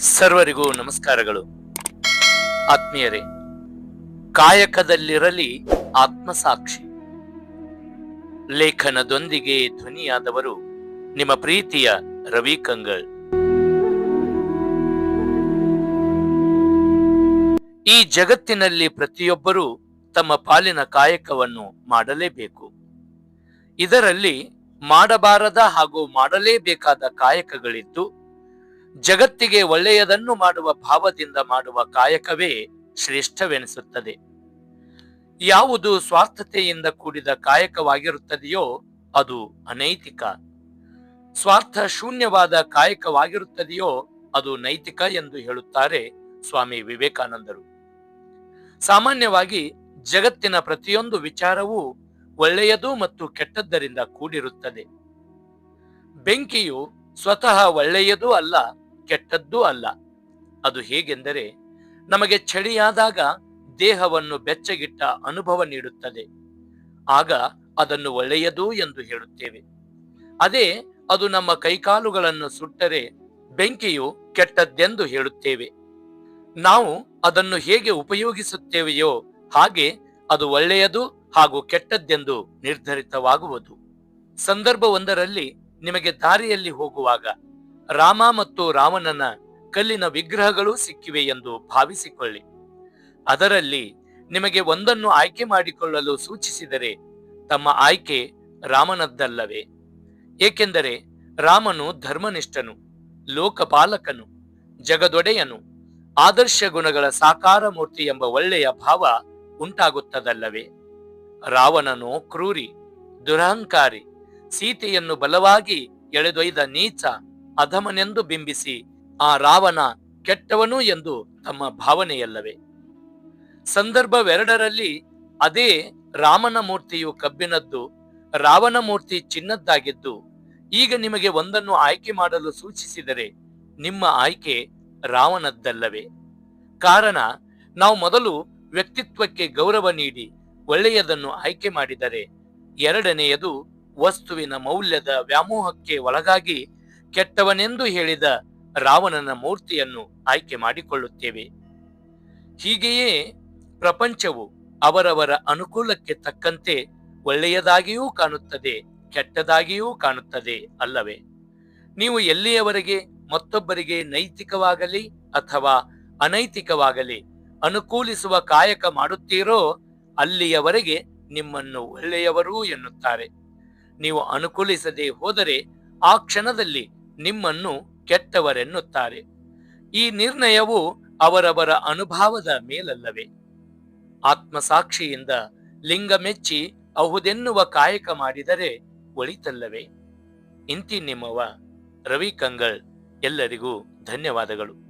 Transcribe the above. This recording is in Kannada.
ಸರ್ವರಿಗೂ ನಮಸ್ಕಾರಗಳು. ಆತ್ಮೀಯರೇ, ಕಾಯಕದಲ್ಲಿರಲಿ ಆತ್ಮಸಾಕ್ಷಿ. ಲೇಖನದೊಂದಿಗೆ ಧ್ವನಿಯಾದವರು ನಿಮ್ಮ ಪ್ರೀತಿಯ ರವಿ ಕಂಗಳ್ ಈ ಜಗತ್ತಿನಲ್ಲಿ ಪ್ರತಿಯೊಬ್ಬರೂ ತಮ್ಮ ಪಾಲಿನ ಕಾಯಕವನ್ನು ಮಾಡಲೇಬೇಕು. ಇದರಲ್ಲಿ ಮಾಡಬಾರದ ಹಾಗೂ ಮಾಡಲೇಬೇಕಾದ ಕಾಯಕಗಳಿದ್ದು ಜಗತ್ತಿಗೆ ಒಳ್ಳೆಯದನ್ನು ಮಾಡುವ ಭಾವದಿಂದ ಮಾಡುವ ಕಾಯಕವೇ ಶ್ರೇಷ್ಠವೆನಿಸುತ್ತದೆ. ಯಾವುದು ಸ್ವಾರ್ಥತೆಯಿಂದ ಕೂಡಿದ ಕಾಯಕವಾಗಿರುತ್ತದೆಯೋ ಅದು ಅನೈತಿಕ. ಸ್ವಾರ್ಥ ಶೂನ್ಯವಾದ ಕಾಯಕವಾಗಿರುತ್ತದೆಯೋ ಅದು ನೈತಿಕ ಎಂದು ಹೇಳುತ್ತಾರೆ ಸ್ವಾಮಿ ವಿವೇಕಾನಂದರು. ಸಾಮಾನ್ಯವಾಗಿ ಜಗತ್ತಿನ ಪ್ರತಿಯೊಂದು ವಿಚಾರವೂ ಒಳ್ಳೆಯದು ಮತ್ತು ಕೆಟ್ಟದ್ದರಿಂದ ಕೂಡಿರುತ್ತದೆ. ಬೆಂಕಿಯು ಸ್ವತಃ ಒಳ್ಳೆಯದೂ ಅಲ್ಲ ಕೆಟ್ಟದ್ದೂ ಅಲ್ಲ. ಅದು ಹೇಗೆಂದರೆ ನಮಗೆ ಚಳಿಯಾದಾಗ ದೇಹವನ್ನು ಬೆಚ್ಚಗಿಟ್ಟ ಅನುಭವ ನೀಡುತ್ತದೆ. ಆಗ ಅದನ್ನು ಒಳ್ಳೆಯದು ಎಂದು ಹೇಳುತ್ತೇವೆ. ಅದೇ ಅದು ನಮ್ಮ ಕೈಕಾಲುಗಳನ್ನು ಸುಟ್ಟರೆ ಬೆಂಕಿಯು ಕೆಟ್ಟದ್ದೆಂದು ಹೇಳುತ್ತೇವೆ. ನಾವು ಅದನ್ನು ಹೇಗೆ ಉಪಯೋಗಿಸುತ್ತೇವೆಯೋ ಹಾಗೆ ಅದು ಒಳ್ಳೆಯದು ಹಾಗೂ ಕೆಟ್ಟದ್ದೆಂದು ನಿರ್ಧರಿತವಾಗುವುದು. ಸಂದರ್ಭವೊಂದರಲ್ಲಿ ನಿಮಗೆ ದಾರಿಯಲ್ಲಿ ಹೋಗುವಾಗ ರಾಮ ಮತ್ತು ರಾವಣನ ಕಲ್ಲಿನ ವಿಗ್ರಹಗಳು ಸಿಕ್ಕಿವೆ ಎಂದು ಭಾವಿಸಿಕೊಳ್ಳಿ. ಅದರಲ್ಲಿ ನಿಮಗೆ ಒಂದನ್ನು ಆಯ್ಕೆ ಮಾಡಿಕೊಳ್ಳಲು ಸೂಚಿಸಿದರೆ ತಮ್ಮ ಆಯ್ಕೆ ರಾಮನದ್ದಲ್ಲವೇ. ಏಕೆಂದರೆ ರಾಮನು ಧರ್ಮನಿಷ್ಠನು, ಲೋಕಪಾಲಕನು, ಜಗದೊಡೆಯನು, ಆದರ್ಶ ಗುಣಗಳ ಸಾಕಾರ ಮೂರ್ತಿ ಎಂಬ ಒಳ್ಳೆಯ ಭಾವ ಉಂಟಾಗುತ್ತದಲ್ಲವೇ. ರಾವಣನು ಕ್ರೂರಿ, ದುರಹಂಕಾರಿ, ಸೀತೆಯನ್ನು ಬಲವಾಗಿ ಎಳೆದೊಯ್ದ ನೀಚ ಅಧಮನೆಂದು ಬಿಂಬಿಸಿ ಆ ರಾವಣ ಕೆಟ್ಟವನು ಎಂದು ತಮ್ಮ ಭಾವನೆಯಲ್ಲವೇ. ಸಂದರ್ಭವೆರಡರಲ್ಲಿ ಅದೇ ರಾಮನ ಮೂರ್ತಿಯು ಕಬ್ಬಿನದ್ದು, ರಾವಣ ಮೂರ್ತಿ ಚಿನ್ನದ್ದಾಗಿದ್ದು, ಈಗ ನಿಮಗೆ ಒಂದನ್ನು ಆಯ್ಕೆ ಮಾಡಲು ಸೂಚಿಸಿದರೆ ನಿಮ್ಮ ಆಯ್ಕೆ ರಾವಣದ್ದಲ್ಲವೇ. ಕಾರಣ, ನಾವು ಮೊದಲು ವ್ಯಕ್ತಿತ್ವಕ್ಕೆ ಗೌರವ ನೀಡಿ ಒಳ್ಳೆಯದನ್ನು ಆಯ್ಕೆ ಮಾಡಿದರೆ ಎರಡನೆಯದು ವಸ್ತುವಿನ ಮೌಲ್ಯದ ವ್ಯಾಮೋಹಕ್ಕೆ ಒಳಗಾಗಿ ಕೆಟ್ಟವನೆಂದು ಹೇಳಿದ ರಾವಣನ ಮೂರ್ತಿಯನ್ನು ಆಯ್ಕೆ ಮಾಡಿಕೊಳ್ಳುತ್ತೇವೆ. ಹೀಗೆಯೇ ಪ್ರಪಂಚವು ಅವರವರ ಅನುಕೂಲಕ್ಕೆ ತಕ್ಕಂತೆ ಒಳ್ಳೆಯದಾಗಿಯೂ ಕಾಣುತ್ತದೆ, ಕೆಟ್ಟದಾಗಿಯೂ ಕಾಣುತ್ತದೆ ಅಲ್ಲವೇ? ನೀವು ಎಲ್ಲಿಯವರೆಗೆ ಮತ್ತೊಬ್ಬರಿಗೆ ನೈತಿಕವಾಗಲಿ ಅಥವಾ ಅನೈತಿಕವಾಗಲಿ ಅನುಕೂಲಿಸುವ ಕಾಯಕ ಮಾಡುತ್ತೀರೋ ಅಲ್ಲಿಯವರೆಗೆ ನಿಮ್ಮನ್ನು ಒಳ್ಳೆಯವರು ಎನ್ನುತ್ತಾರೆ. ನೀವು ಅನುಕೂಲಿಸದೆ ಹೋದರೆ ಆ ಕ್ಷಣದಲ್ಲಿ ನಿಮ್ಮನ್ನು ಕೆಟ್ಟವರೆನ್ನುತ್ತಾರೆ. ಈ ನಿರ್ಣಯವು ಅವರವರ ಅನುಭವದ ಮೇಲಲ್ಲವೇ. ಆತ್ಮಸಾಕ್ಷಿಯಿಂದ ಲಿಂಗ ಮೆಚ್ಚಿ ಅಹುದೆನ್ನುವ ಕಾಯಕ ಮಾಡಿದರೆ ಒಳಿತಲ್ಲವೇ. ಇಂತಿ ನಿಮ್ಮವ ರವಿ ಕಂಗಳ್ ಎಲ್ಲರಿಗೂ ಧನ್ಯವಾದಗಳು.